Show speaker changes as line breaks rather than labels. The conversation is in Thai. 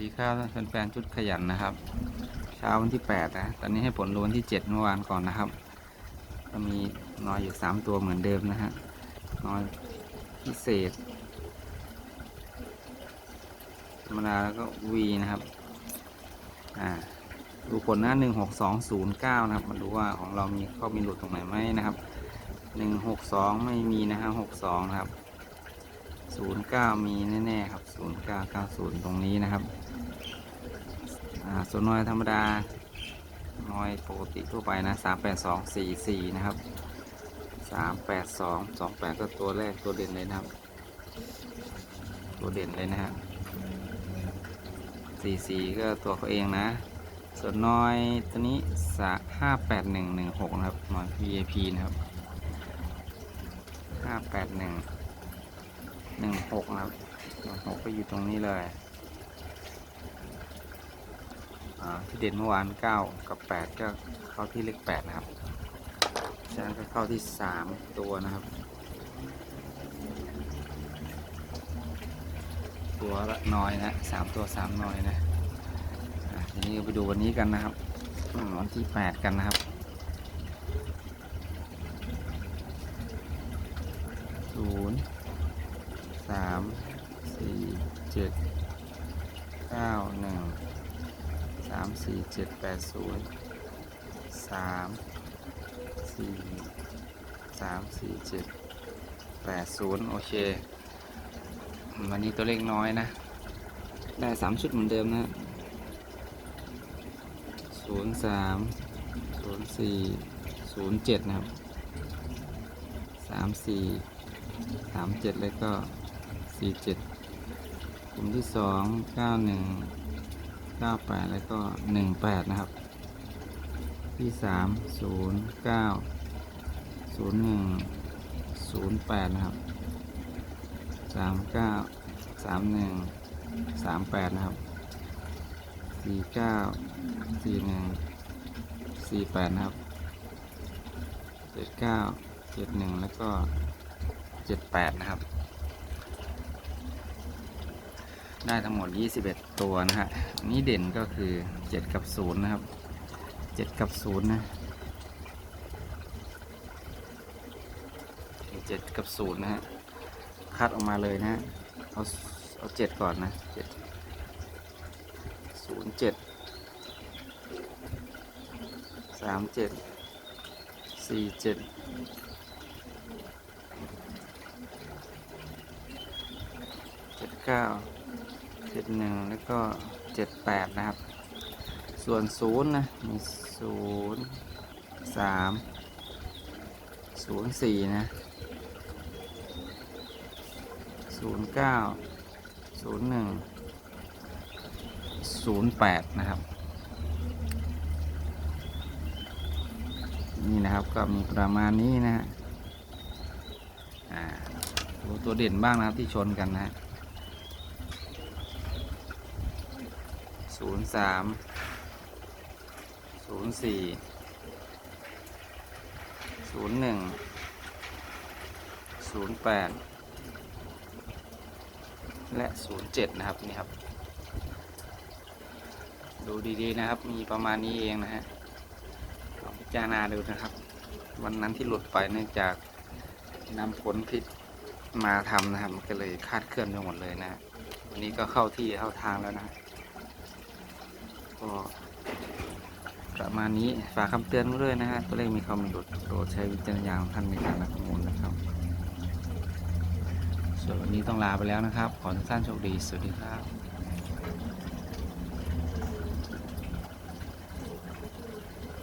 ดีครับแฟนๆชุดขยันนะครับ เช้าวันที่8นะตอนนี้ให้ผลรวมวันที่7เมื่อวานก่อนนะครับ ก็มีนอยอยู่3ตัวเหมือนเดิมนะฮะนอยพิเศษธรรมดาแล้วก็วีนะครับอ่าดูผลนะ16209นะครับมาดูว่าของเรามีข้อมีหลุดตรงไหนไหมนะครับ162ไม่มีนะฮะ62นะครับ09มีแน่ๆครับ0990ตรงนี้นะครับ ส่วนนอยธรรมดานอยปกติทั่วไปนะ38244นะครับ382 28ก็ตัวแรกตัวเด่นเลยนะครับ ตัวเด่นเลยนะฮะ44ก็ตัวเขาเองนะ ส่วนน้อยตัวนี้สะ58116นะครับนอย VAP นะครับ581หนึ่งหกนะครับหนึ่งหกก็อยู่ตรงนี้เลยอ่า ที่เด่นเมื่อวานเก้ากับแปดก็เข้าที่เลขแปดนะครับฉะนั้นก็เข้าที่สามตัวนะครับ ตัวละน้อยนะสามตัวสามน้อยนะทีนี้ไปดูวันนี้กันนะครับวันที่แปดกันนะครับศูนย์สามสี่เจ็ดเก้าหนึ่ง สามสี่เจ็ดแปดศูนย์สามสี่สามสี่เจ็ดแปดศูนย์โอเค วันนี้ตัวเลขน้อยนะ ได้สามชุดเหมือนเดิมนะศูนย์สามศูนย์สี่ศูนย์เจ็ดนะครับสามสี่สามเจ็ดแล้วก็สี่เจ็ดกลุ่มที่สองเก้าหนึ่ง ก้าแปดแล้วก็หนึ่งแปดนะครับ ที่สามศูนย์เก้าศูนย์หนึ่งศูนย์แปดนะครับสามเก้าสามหนึ่งสามแปดนะครับสี่เก้าสี่หนึ่งสี่แปดนะครับเจ็ดเก้าเจ็ดหนึ่งแล้วก็เจ็ดแปดนะครับ ได้ทั้งหมด 21 ตัวนะฮะนี้เด่นก็คือ 7 กับ 0 นะครับ 7 กับ 0 นะ 7 กับ 0 นะฮะ คัดออกมาเลยนะฮะ เอา เอา 7 ก่อนนะ 7 0 7 3 7 4 7เจ็ดเก้า เจ็ดหนึ่งแล้วก็เจ็ดแปดนะครับ ส่วนศูนย์นะมีศูนย์สามศูนย์สี่นะศูนย์เก้าศูนย์หนึ่งศูนย์แปดนะครับ นี่นะครับก็มีประมาณนี้นะฮะอ่าดูตัวเด่นบ้างนะครับที่ชนกันนะฮะ ศูนย์สามศูนย์สี่ศูนย์หนึ่งศูนย์แปดและศูนย์เจ็ดนะครับนี่ครับ ดูดีๆนะครับ มีประมาณนี้เองนะฮะลองพิจารณาดูนะครับ วันนั้นที่หลุดไปเนื่องจากนำผลผิดมาทำนะครับก็เลยคาดเคลื่อนไปหมดเลยนะฮะวันนี้ก็เข้าที่เข้าทางแล้วนะ ก็ประมาณนี้ฝากคำเตือนไว้ด้วยนะฮะตัวเลขมีความหลุดโปรดใช้วิจารณญาณของท่านในการรับข้อมูลนะครับ ส่วนวันนี้ต้องลาไปแล้วนะครับ ขอให้ทุกท่านโชคดี สวัสดีครับ